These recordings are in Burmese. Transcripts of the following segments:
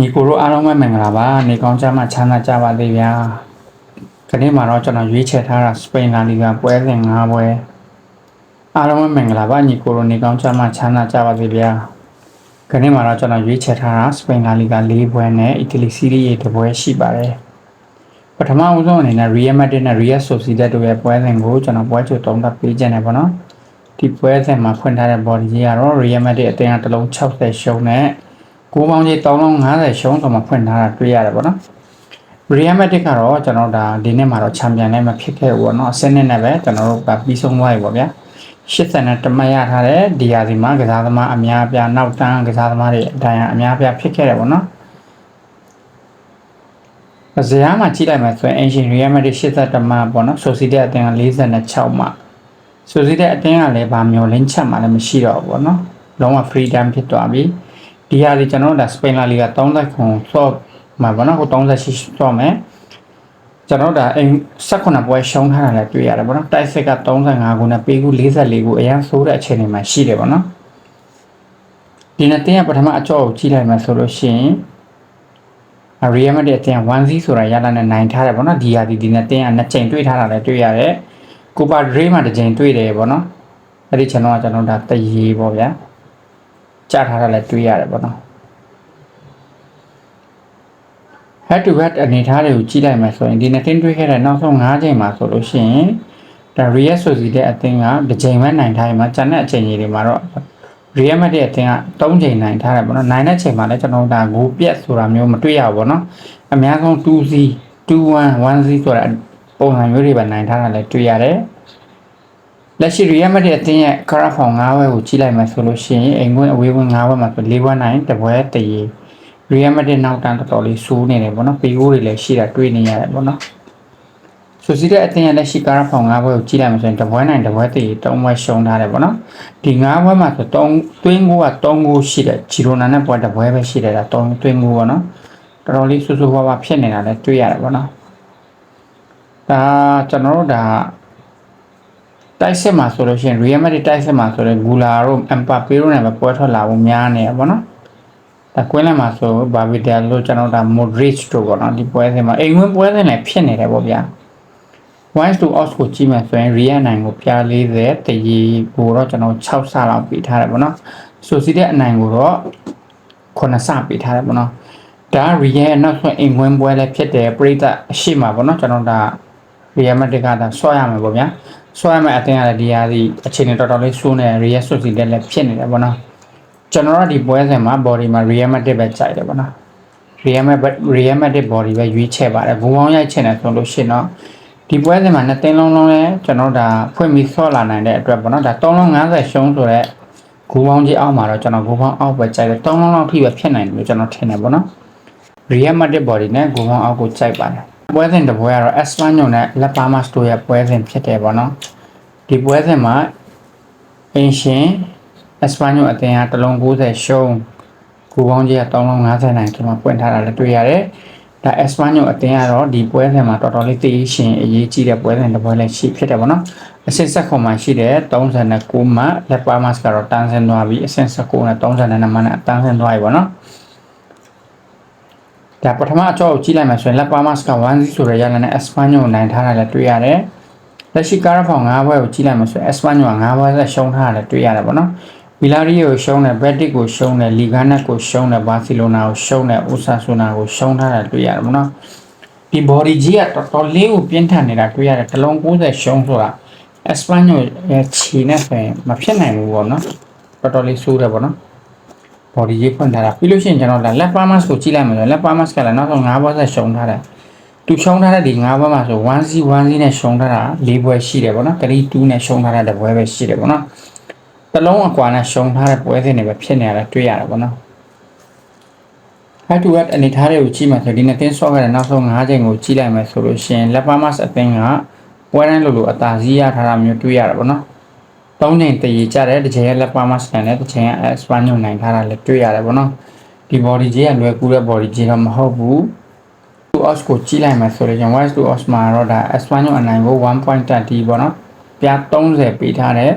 ညီကိုတို့အားလုံးပဲမင်္ဂလာပါနေကောင်းကြမှာချမ်းသာကြပါသေးဗျာခဏမှာတော့ကျွန်တော်ရွေးချယ်ထားတာစပိန်လာလီဂါပွဲစဉ်၅ပွဲအားလုံးပဲမင်္ဂလာပါညီကိုတို့နေကောင်းကြမှာချမ်းသာကြပါသေးဗျာခဏမှာတော့ကျွန်တော်ရွေးချယ်ထားတာစပိန်လာလီဂါ၄ပွဲနဲ့အီတလီစီးရီးတစ်ပွဲရှိပါတယ်ပထမဦးဆုံးအနေနဲ့ Real Madrid နဲ့ Real Sociedad တို့ရဲ့ပွဲစဉ်ကိုကျွန်တော်ပွဲချုပ်သုံးသပ်ပေးကြတယ်ပေါ့နော်ဒီပွဲစဉ်မှာဖွင့်ထားတဲ့ body ကြီးကတော့ Real Madrid အသင်းကတစ်လုံး60ရှုံးနဲ့ ကိုးပေါင်းကြီး350ရှုံးဆိုမှဖွင့်ထားတာတွေ့ရတယ်ပေါ့နော် Real Madrid ကတော့ကျွန်တော်ဒါဒီနေ့မှာတော့ချန်ပီယံလည်းမဖြစ်ခဲ့ဘူးပေါ့နော်အဆင့်နဲ့နဲ့ပဲကျွန်တော်တို့ကပြီးဆုံးသွားပြီပေါ့ဗျာ80နဲ့တမတ်ရထားတဲ့ဒီယာစီမှာကစားသမားအများအပြားနောက်တန်းကစားသမားတွေအတိုင်းအများအပြားဖြစ်ခဲ့တယ်ပေါ့နော်ဇယားမှာကြည့်လိုက်မှဆိုရင် Ancient Real Madrid 80တမတ်ပေါ့နော် Sociedad အသင်းက46မှဆိုစီတဲ့အတင်းကလည်းဗာမျောလင်းချက်မှလည်းမရှိတော့ဘူးပေါ့နော်လုံးဝ freedom ဖြစ်သွားပြီ ဒီဟာဒီကျွန်တော်တို့ဒါစပိန်လာလီက30ခုဆော့မှာပေါ့နော်ဟို38ဆော့မယ်ကျွန်တော်တို့ဒါအိမ်18ပွဲရှုံးထားတာလည်းတွေ့ရတယ်ပေါ့နော်တိုက်စစ်က35ခုနဲ့ပေးခု44ခုအရန်ဆိုးတဲ့အခြေအနေမှာရှိတယ်ပေါ့နော်ဒီနေ့တင်းကပထမအကြောကိုကြီးလိုက်မှဆိုလို့ရှိရင်ရီယယ်မက်ရဲ့အတင်း1-0ဆိုတာရလာနဲ့နိုင်ထားတယ်ပေါ့နော်ဒီဟာဒီဒီနဲ့တင်းကနှစ်ချိန်တွေ့ထားတာလည်းတွေ့ရတယ်ကိုပါဒရေးမှာတစ်ချိန်တွေ့တယ်ပေါ့နော်အဲ့ဒီကျွန်တော်ကကျွန်တော်ဒါတရေပေါ့ဗျာ ကြားထားတာလည်းတွေ့ရတယ်ပေါ့နော် head to head အနေထားတွေကိုကြည့်လိုက်မှဆိုရင်ဒီနှစ်တင်းတွေ့ခဲ့တဲ့နောက်ဆုံး၅ချိန်မှာဆိုလို့ရှိရင်ဒါ Real Sociedad အသင်းကတစ်ချိန်ပဲနိုင်ထားရင်မှာကျန်တဲ့အချိန်ကြီးတွေမှာတော့ Real Madrid အသင်းက၃ချိန်နိုင်ထားတယ်ပေါ့နော်နိုင်တဲ့ချိန်မှာလည်းကျွန်တော်ဒါဂိုးပြက်ဆိုတာမျိုးမတွေ့ရဘူးပေါ့နော်အများဆုံး2-0 2-1 1-0ဆိုတာပုံစံမျိုးတွေပဲနိုင်ထားတာလည်းတွေ့ရတယ် လက်ရှိ Real Madrid အသင်းရဲ့ current form ၅ဘွဲကိုကြည့်လိုက်မှဆိုလို့ရှိရင်အိမ်ဝင်အဝေးဝင်၅ဘွဲမှာဆို၄ဘွဲနိုင်တပွဲတရေ Real Madrid နောက်တန်းတော်တော်လေးစိုးနေတယ်ပေါ့နော်ပီဂိုးတွေလည်းရှိတာတွေ့နေရတယ်ပေါ့နော်ဆိုစီတဲ့အတင်းရလက်ရှိကားဖောင်၅ဘွဲကိုကြည့်လိုက်မှဆိုရင်တပွဲနိုင်တပွဲတည်၃ဘွဲရှုံးထားတယ်ပေါ့နော်ဒီ၅ဘွဲမှာဆို၃တွင်းကိုက၃ကိုရှိတယ်ဂျီရိုနာနဲ့ပွဲတပွဲပဲရှိတယ်ဒါ၃တွင်းကိုပေါ့နော်တော်တော်လေးဆူဆူဝါးဝါဖြစ်နေတာလည်းတွေ့ရတယ်ပေါ့နော်ဒါကျွန်တော်တို့ဒါ တိုက်စစ်မှာဆိုလို့ရှိရင် Real Madrid တိုက်စစ်မှာဆိုတော့ဂူလာတို့အမ်ပါပေတို့နဲ့ပဲပွဲထွက်လာဖို့များနေရပေါ့နော်ဒါကွင်းလမ်းမှာဆိုဘာဗီတယ်လို့ကျွန်တော်ဒါ Modric တို့ပေါ့နော်ဒီပွဲစဉ်မှာအိမ်ဝင်ပွဲစဉ်လည်းဖြစ်နေတယ်ပေါ့ဗျာ1 to odds ကိုကြည့်မှဆိုရင် Real နိုင်ကိုပြ40တရီကိုတော့ကျွန်တော်6ဆလောက်ပေးထားတယ်ပေါ့နော်ဆိုစီတဲ့အနိုင်ကိုတော့9ဆပေးထားတယ်ပေါ့နော်ဒါ Real နောက်ဆုံးအိမ်ဝင်ပွဲလည်းဖြစ်တယ်ပြိသက်အရှိမှာပေါ့နော်ကျွန်တော်ဒါ Real Madrid ကဒါဆွဲရမယ်ပေါ့ဗျာ ဆွဲရမယ်အတင်းရတဲ့ဒီဟာဒီအခြေအနေတော်တော်လေးဆိုးနေ Real Sociedad လည်းဖြစ်နေတယ်ပေါ့နော်ကျွန်တော်တို့ဒီပွဲစဉ်မှာ body မှာ Real Madrid ပဲကြိုက်တယ်ပေါ့နော် Real Madrid Real Madrid body ပဲရွေးချယ်ပါတယ်ဂုံအောင်ရိုက်ချင်တယ်ဆိုလို့ရှိရင်တော့ဒီပွဲစဉ်မှာနှစ်သိန်းလုံးလုံးလဲကျွန်တော်ဒါဖွင့်ပြီးဆော့လာနိုင်တဲ့အတွက်ပေါ့နော်ဒါ3လုံး50ရှုံးဆိုတော့ဂူပေါင်းကြီးအောက်မှာတော့ကျွန်တော်ဂူပေါင်းအောက်ပဲကြိုက်တယ်3လုံးလောက်ထိပဲဖြစ်နိုင်တယ်လို့ကျွန်တော်ထင်တယ်ပေါ့နော် Real Madrid body နဲ့ဂူပေါင်းအောက်ကိုကြိုက်ပါတယ် ပွဲစဉ်တစ်ပွဲကတော့ Espanyol နဲ့ La Palmas တို့ရဲ့ပွဲစဉ်ဖြစ်တယ်ပေါ့နော်ဒီပွဲစဉ်မှာအင်ရှင် Espanyol အသင်းကတလုံး90ရှုံးဂူပေါင်းကြီးက350နိုင်ကျွန်တော်ပွင့်ထားတာလည်းတွေ့ရတယ်ဒါ Espanyol အသင်းကတော့ဒီပွဲစဉ်မှာတော်တော်လေးသိရှင်အရေးကြီးတဲ့ပွဲစဉ်တစ်ပွဲလည်းရှိဖြစ်တယ်ပေါ့နော်အဆင့်ဆက်ခွန်မှာရှိတဲ့39မှလက်ပါမတ်ကတော့တန်းဆင်းသွားပြီးအဆင့်19နဲ့32မှနဲ့တန်းဆင်းသွားပြီပေါ့နော် ဒါပထမအကြောကိုကြည့်လိုက်မှဆိုရင်လက်ပါမတ်က1-0ဆိုရရလနဲ့ Espanyol ကိုနိုင်ထားတာလည်းတွေ့ရတယ်လက်ရှိကားဖောင်၅ဘွဲကိုကြည့်လိုက်မှဆိုရင် Espanyol က၅ဘွဲဆက်ရှုံးထားတာလည်းတွေ့ရတယ်ပေါ့နော်ဗီလာရီကိုရှုံးတယ်ဘက်တစ်ကိုရှုံးတယ်လီဂါနက်ကိုရှုံးတယ်ဘာစီလိုနာကိုရှုံးတယ်အိုဆာဆိုနာကိုရှုံးထားတာတွေ့ရတယ်ပေါ့နော်ဒီ body ကြီးကတော်တော်လေးကိုပြင်းထန်နေတာတွေ့ရတယ်တလုံး90ရှုံးဆိုတာအက်စပန်ညိုရဲ့ခြေနဲ့ဆိုရင်မဖြစ်နိုင်ဘူးပေါ့နော်တော်တော်လေးဆိုးတယ်ပေါ့နော် body ကြီးဖွင့်ထားတာပြီးလို့ရှိရင်ကျွန်တော်လက်ပါမတ်ကိုကြည့်လိုက်မယ်ဆိုလက်ပါမတ်ကလည်းနောက်ဆုံး9ဘွဲဆက်ရှုံးထားတယ်သူရှုံးထားတဲ့ဒီ9ဘွဲမှာဆို1 0 1 0နဲ့ရှုံးထားတာ၄ဘွဲရှိတယ်ပေါ့နော်3 2နဲ့ရှုံးထားတဲ့ဘွဲပဲရှိတယ်ပေါ့နော်တလုံးအကွာနဲ့ရှုံထားတဲ့ပွဲစဉ်တွေပဲဖြစ်နေရတာတွေ့ရတာပေါ့နော်။ head to head အနေထားတွေကိုကြည့်မှဆိုဒီနှစ်သင်းဆော့ခဲ့တဲ့နောက်ဆုံး၅ချိန်ကိုကြည့်လိုက်မယ်ဆိုလို့ရှိရင် La Palmas အသင်းကပွဲတိုင်းလိုလိုအသာစီးရထားတာမျိုးတွေ့ရတာပေါ့နော်။ သုံးချိန်တည်ကြတဲ့တစ်ချိန်ရဲ့ La Palmas နဲ့တစ်ချိန်ရဲ့ Espanyol နိုင်ထားတာလည်းတွေ့ရတယ်ပေါ့နော်။ဒီ body ကြီးကလွယ်ကူတဲ့ body ကြီးတော့မဟုတ်ဘူး။ to us ကိုကြည့်လိုက်မယ်ဆိုလို့ရှိရင် wise to us မှာတော့ဒါ Espanyol အနိုင်ကို1.30ပေါ့နော်။ပြ30ပေးထားတဲ့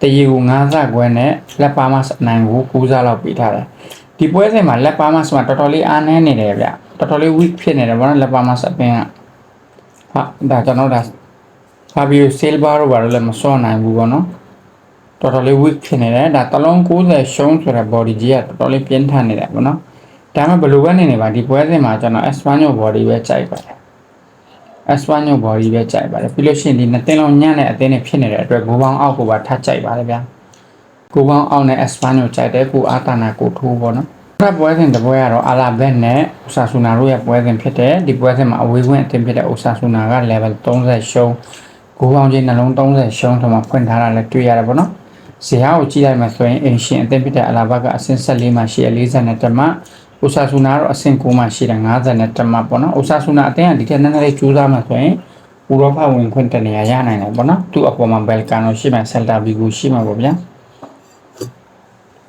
တရီကို9ဆခွဲနဲ့လက်ပါမအနိုင်ကို9ဆလောက်ပေးထားတယ်ဒီဒီပွဲစဉ်မှာလက်ပါမတ်ဆိုတော့တော်တော်လေးအားနည်းနေတယ်ဗျတော်တော်လေး weak ဖြစ်နေတယ်ဗောနော်လက်ပါမတ်အပင်းကဟာဒါကျွန်တော်ဒါဖာဘီယိုဆီလ်ဗာရောဘာလို့လဲမစောနိုင်ဘူးဗောနော် တော်တော်လေး weak ဖြစ်နေတယ်ဒါတလုံး90ရှုံးဆိုတဲ့ body ကြီးကတော်တော်လေးပြင်းထန်နေတယ်ဗောနော်ဒါမှဘယ်လိုပဲနေနေပါဒီပွဲစဉ်မှာကျွန်တော် Espanyol body ပဲကြိုက်ပါတယ် Espanyol body ပဲကြိုက်ပါတယ်ပြီးလို့ရှိရင်ဒီနှစ်တင်းလုံးညံ့တဲ့အသင်းနဲ့ဖြစ်နေတဲ့အတွက်ဂိုးပေါင်းအောက်ကိုပါထပ်ကြိုက်ပါတယ်ဗျာကိုပေါင်းအောက်နဲ့ Espanyol ကြိုက်တယ်ကိုအာတာနာကိုထိုးပေါ့နော်နောက်ပွဲစဉ်တစ်ပွဲကတော့အာလာဘက်နဲ့အိုဆာဆူနာတို့ရဲ့ပွဲစဉ်ဖြစ်တယ်ဒီပွဲစဉ်မှာအဝေးခွင့်အသင်းဖြစ်တဲ့အိုဆာဆူနာက level 30ရှုံးကိုပေါင်းချင်းနှလုံး30ရှုံးထမှာဖွင့်ထားတာလည်းတွေ့ရတယ်ပေါ့နော် ဇေယျကိုကြည့်လိုက်မှဆိုရင်အင်ရှင်အသင်းဖြစ်တဲ့အလာဘကအဆင့်14မှာရှိရ40နဲ့တမအိုဆာဆူနာကတော့အဆင့်9မှာရှိတယ်50နဲ့တမပေါ့နော်အိုဆာဆူနာအသင်းကဒီထက်နည်းနည်းလေးကြိုးစားမှဆိုရင်ဥရောပဝင်ခွင့်တနေရာရနိုင်တယ်ပေါ့နော်သူ့အပေါ်မှာဘယ်ကာနိုရှိမှဆယ်တာဘီဂူရှိမှာပေါ့ဗျာ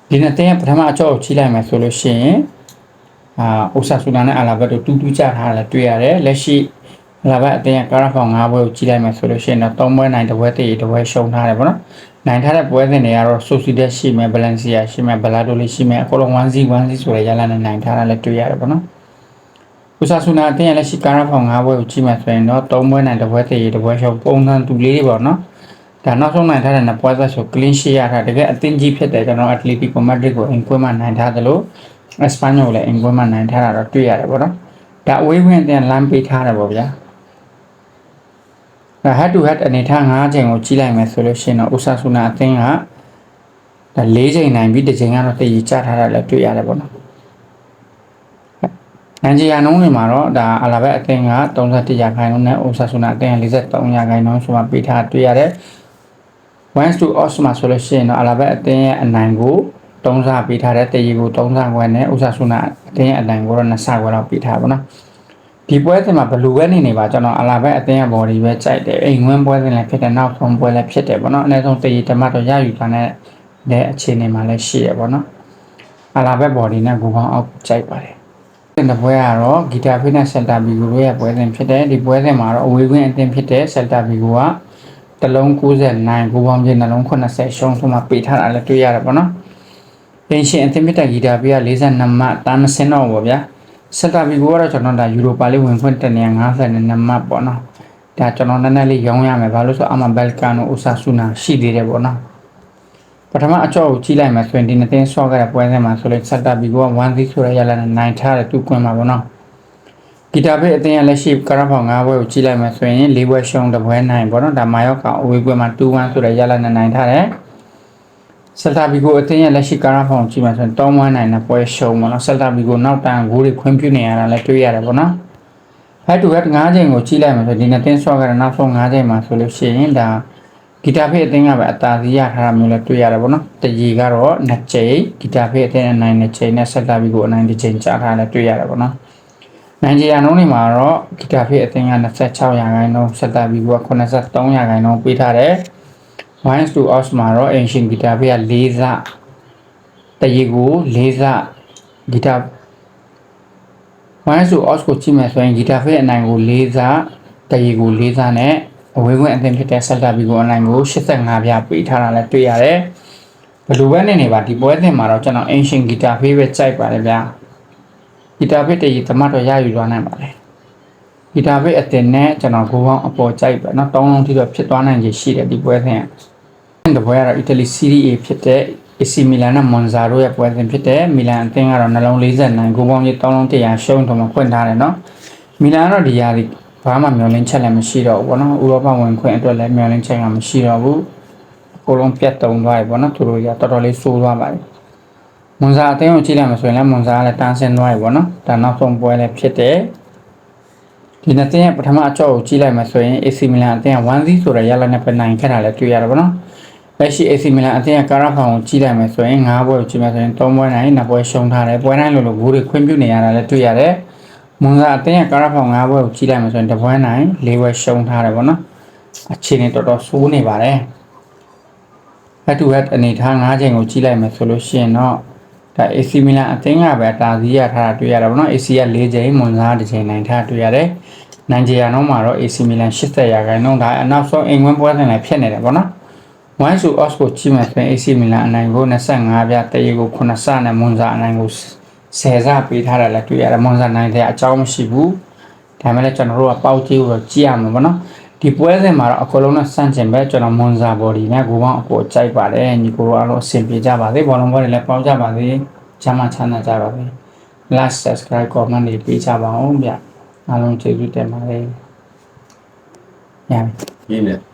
ဒီနေ့တင်းပထမအကြောက်ကိုချိလိုက်မယ်ဆိုလို့ရှိရင်အာအိုဆာဆူနာနဲ့အာလာဘတ်တို့တူးတူးကြထားတယ်တွေ့ရတယ်လက်ရှိအာလာဘတ်အတင်းကကာရာဖောင်၅ဘွဲကိုချိလိုက်မယ်ဆိုလို့ရှိရင်တော့၃ဘွဲနိုင်တစ်ဘွဲတည်းတစ်ဘွဲရှုံထားတယ်ပေါ့နော် နိုင်ထားတဲ့ပွဲစဉ်တွေကတော့ Sociedad ရှိမယ် Valencia ရှိမယ် Valladolid ရှိမယ်အကုန်လုံး1-0 1-0ဆိုတဲ့ရလနဲ့နိုင်ထားတာလည်းတွေ့ရတယ်ပေါ့နော်ဥစားဆူနာအတင်းရလက်ရှိကာရာဖောင်၅ဘွဲကိုကြည့်မှဆိုရင်တော့၃ဘွဲနိုင်တစ်ဘွဲတည်းတစ်ဘွဲရှုံပုံစံတူလေးတွေပေါ့နော်ဒါနောက်ဆုံးနိုင်ထားတဲ့နှစ်ပွဲသက်ဆို clean sheet ရတာတကယ်အသင်းကြီးဖြစ်တယ်ကျွန်တော် Atletico Madrid ကိုအင်ကွဲမှနိုင်ထားသလို Espanyol ကိုလည်းအင်ကွဲမှနိုင်ထားတာတော့တွေ့ရတယ်ပေါ့နော်ဒါအဝေးဝင်အတင်းလမ်းပေးထားတယ်ပေါ့ဗျာဒါ head to head အနေထား၅ချိန်ကိုကြီးလိုက်မယ်ဆိုလို့ရှိရင်တော့ Osasuna အသင်းကဒါ၄ချိန်နိုင်ပြီးတစ်ချိန်ကတော့တည်ရချထားတာလည်းတွေ့ရတယ်ပေါ့နော်နိုင်ဂျီယာနှုန်းတွေမှာတော့ဒါအလာဘက်အသင်းက31ရာခိုင်နှုန်းနဲ့ Osasuna အသင်းက43ရာခိုင်နှုန်းဆိုမှပေးထားတွေ့ရတယ် once to os မှာဆိုလို့ရှိရင်တော့အလာဘက်အသင်းရဲ့အနိုင်ကို3ဆပေးထားတဲ့တည်ရကို3ဆခွဲနဲ့ Osasuna အသင်းရဲ့အနိုင်ကိုတော့2ဆခွဲတော့ပေးထားပါတော့ ဒီပွဲစဉ်မှာဘလူပဲနေနေပါကျွန်တော်အလာဘက်အသင်းရဲ့ body ပဲကြိုက်တယ်အိမ်ဝင်းပွဲစဉ်လည်းဖြစ်တယ်နောက်ဆုံးပွဲလည်းဖြစ်တယ်ပေါ့နော်အနည်းဆုံးတည်ရဓမ္မတော့ရယူတာနဲ့တဲ့အခြေအနေမှာလည်းရှိရပေါ့နော်အလာဘက် body နဲ့ဂူကောင်းအောက်ကြိုက်ပါတယ်တဲ့ပွဲကတော့ဂီတာဖိနဲ့ဆယ်တာဘီဂူတို့ရဲ့ပွဲစဉ်ဖြစ်တယ်ဒီပွဲစဉ်မှာတော့အဝေးကွင်းအသင်းဖြစ်တဲ့ဆယ်တာဘီဂူကတလုံး69ဂူပေါင်းပြည့်နှလုံး80ရှုံးဆုံးမှာပေးထားတာလည်းတွေ့ရတယ်ပေါ့နော်။အင်ရှင်အသင်းဖြစ်တဲ့ဂီတာပြက42မှတ်တာမစင်းတော့ပေါ့ဗျာ။ စက်တာဘီကိုကတော့ကျွန်တော်ဒါယူရိုပါလေးဝင်ခွင့်တနေ52မှတ်ပေါ့နော်ဒါကျွန်တော်နည်းနည်းလေးရောင်းရမယ်ဘာလို့ဆိုအမဘယ်ကာနိုအိုဆာဆူနာရှိသေးတယ်ပေါ့နော်ပထမအကြော့ကိုကြီးလိုက်မယ်ဆိုရင်ဒီနှစ်သိန်းဆော့ခဲ့တဲ့ပွဲစဉ်မှာဆိုလို့စက်တာဘီကိုက1 0ဆိုရရလာနဲ့နိုင်ထားတယ်သူကွင်းမှာပေါ့နော်ဂီတာဘေးအသင်းရလက်ရှိကာရာဖောင်၅ဘွဲကိုကြီးလိုက်မယ်ဆိုရင်၄ဘွဲရှုံးတစ်ဘွဲနိုင်ပေါ့နော်ဒါမာယောက်ကအဝေးကွင်းမှာ2-1ဆိုရရလာနဲ့နိုင်ထားတယ် ဆယ်တာဘီကိုအတင်းရဲ့လက်ရှိကာရာဖောင်ကြည့်မှဆိုရင်တောင်းဝမ်းနိုင်တဲ့ပွဲရှုံးပေါ့နော်ဆယ်တာဘီကိုနောက်တန်းဂိုးတွေခွင့်ပြုနေရတာလည်းတွေ့ရတယ်ပေါ့နော် head to head ၅ချိန်ကိုကြည့်လိုက်မှဆိုဒီနှစ်တင်းဆော့ခဲ့တဲ့နောက်ဆုံး၅ချိန်မှာဆိုလို့ရှိရင်ဒါဂီတာဖေးအတင်းကပဲအသာစီးရထားတာမျိုးလည်းတွေ့ရတယ်ပေါ့နော်တကြီးကတော့2ချိန်ဂီတာဖေးအတင်းအနိုင်2ချိန်နဲ့ဆယ်တာဘီကိုအနိုင်2ချိန်ကြားထားလည်းတွေ့ရတယ်ပေါ့နော်နိုင်ဂျီယာနှုန်းတွေမှာတော့ဂီတာဖေးအတင်းက26ရာခိုင်နှုန်းဆက်တာဘီက83ရာခိုင်နှုန်းပေးထားတယ် wines to us မှာတော့ ancient guitar ဖေးက၄စတရေကို၄စ guitar wines to us ကိုကြည့်မယ်ဆိုရင် guitar ဖေးအနိုင်ကို၄စတရေကို၄စနဲ့အဝေးခွင့်အသင်းဖြစ်တဲ့ Celta Vigo အနိုင်ကို85ပြပေးထားတာလည်းတွေ့ရတယ်ဘယ်လိုပဲနေနေပါဒီပွဲအသင်းမှာတော့ကျွန်တော် ancient guitar ဖေးပဲကြိုက်ပါတယ်ဗျာ guitar ဖေးတရေသမတ်တော့ရယူသွားနိုင်ပါတယ်ဂီတာဘေးအတင်နဲ့ကျွန်တော်ဂိုးပေါင်းအပေါ်ကြိုက်ပဲเนาะတောင်းလုံးထိတော့ဖြစ်သွားနိုင်ခြေရှိတယ်ဒီပွဲစဉ် တပွဲကတော့ Italy Serie A ဖြစ်တဲ့ AC Milan နဲ့ Monza တို့ရဲ့ပွဲစဉ်ဖြစ်တဲ့ Milan အသင်းကတော့နှလုံး49ဂိုးပေါင်းကြီး3100ရှုံးထုံးခွင့်ထားတယ်နော်။ Milan ကတော့ဒီရာဒီဘာမှမျောလင်းချက်လည်းမရှိတော့ဘူးပေါ့နော်။ဥရောပဝင်ခွင့်အတွက်လည်းမျောလင်းချက်ကမရှိတော့ဘူး။အကုန်လုံးပြတ်တုံသွားပြီပေါ့နော်။သူတို့ကတော်တော်လေးဆိုးသွားပါပြီ။ Monza အသင်းကိုကြည့်လိုက်မှဆိုရင်လည်း Monza ကလည်းတန်းဆင်းသွားပြီပေါ့နော်။ဒါနောက်ဆုံးပွဲလည်းဖြစ်တဲ့ဒီနှစ်သင်းရဲ့ပထမအကြော့ကိုကြည့်လိုက်မှဆိုရင် AC Milan အသင်းက1-0ဆိုတဲ့ရလဒ်နဲ့ပဲနိုင်ခဲ့တာလည်းတွေ့ရတယ်ပေါ့နော်။ လက်ရှိ AC Milan အသင်းကကာရာဖောင်ကိုကြည့်လိုက်မှဆိုရင်9ပွဲကိုကြည့်မှဆိုရင်3ပွဲနိုင်2ပွဲရှုံးထားတယ်ပွဲတိုင်းလိုလိုဂိုးတွေခွင့်ပြုနေရတာလည်းတွေ့ရတယ်မွန်ဂါအသင်းကကာရာဖောင်9ပွဲကိုကြည့်လိုက်မှဆိုရင်တပွဲနိုင်4ပွဲရှုံးထားတယ်ပေါ့နော်အခြေအနေတော်တော်ဆိုးနေပါတယ် head to head အနေထား9ချိန်ကိုကြည့်လိုက်မှဆိုလို့ရှိရင်တော့ဒါ AC Milan အသင်းကပဲတာစီရထားတာတွေ့ရတယ်ဗောနော် AC က၄ချိန်မွန်စားတစ်ချိန်နိုင်ထားတွေ့ရတယ်နိုင်ဂျီယာနှုန်းမှာတော့ AC Milan 80ရာခိုင်နှုန်းဒါအနောက်ဆုံးအင်္ဂလန်ပွဲစဉ်လည်းဖြစ်နေတယ်ဗောနော် ဝိုင်းစု os ကိုကြည့်မှဆိုရင် AC Milan အနိုင်ကို25ပြတရေကို9ဆနဲ့မွန်စာအနိုင်ကိုဆယ်စပေးထားတာလည်းတွေ့ရတယ်မွန်စာနိုင်တဲ့အကြောင်းမရှိဘူးဒါပေမဲ့လည်းကျွန်တော်တို့ကပေါက်ကြီးကိုတော့ကြည့်ရမှာပေါ့နော်ဒီပွဲစဉ်မှာတော့အကုန်လုံးနဲ့စန့်ကျင်ပဲကျွန်တော်မွန်စာဘော်ဒီနဲ့ကိုပေါင်းအကိုကြိုက်ပါတယ်ညီကိုတို့အားလုံးအဆင်ပြေကြပါစေဘောလုံးပွဲတွေလည်းပေါင်းကြပါစေချမ်းသာချမ်းသာကြပါစေ like subscribe comment တွေပေးကြပါအောင်ဗျအားလုံးကျေးဇူးတင်ပါတယ်ညပြီရင်းနဲ့